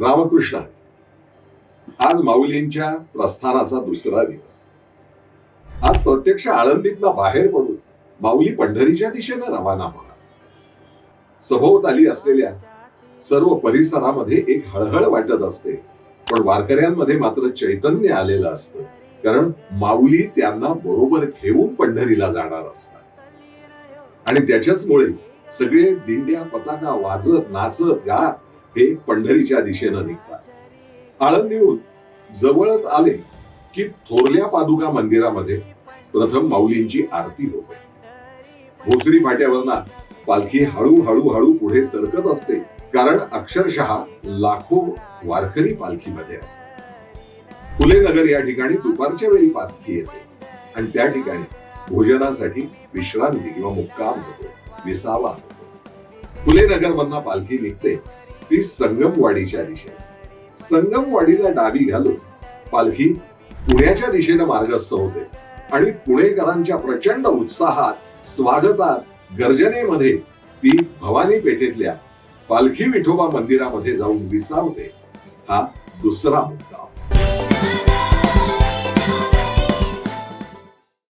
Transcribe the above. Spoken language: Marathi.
रामकृष्ण आज माऊलींच्या प्रस्थानाचा दुसरा दिवस. आज प्रत्यक्ष आळंदीतला बाहेर पडून माऊली पंढरीच्या दिशेनं रवाना होणार. सभोवताली असलेल्या सर्व परिसरामध्ये एक हळहळ वाटत असते. पण वारकऱ्यांमध्ये मात्र चैतन्य आलेलं असतं. कारण माऊली त्यांना बरोबर घेऊन पंढरीला जाणार असतात. आणि त्याच्याचमुळे सगळे दिंड्या पताका वाजत नाचत गात हे पंढरीच्या दिशेनं निघतात. आळंदीहून जवळच आले की थोरल्या पादुका मंदिरामध्ये प्रथम माऊलींची आरती होते. भोसरी फाट्यावरना पालखी हळू हळू पुढे सरकत असते कारण अक्षरशः लाखो वारकरी पालखीमध्ये असतात. फुले नगर या ठिकाणी दुपारच्या वेळी पालखी येते आणि त्या ठिकाणी भोजनासाठी विश्रांती किंवा मुक्काम होतो विसावा होतो. फुले नगर पालखी निघते ती संगमवाडीच्या दिशेने. संगमवाडीला डावी घालून पालखी पुण्याच्या दिशेने मार्गस्थ होते. आणि पुणेकरांच्या प्रचंड उत्साहात स्वागतात गर्जनेमध्ये ती भवानी पेठेतल्या पालखी विठोबा मंदिरामध्ये जाऊन विसावते. हा दुसरा मुद्दा.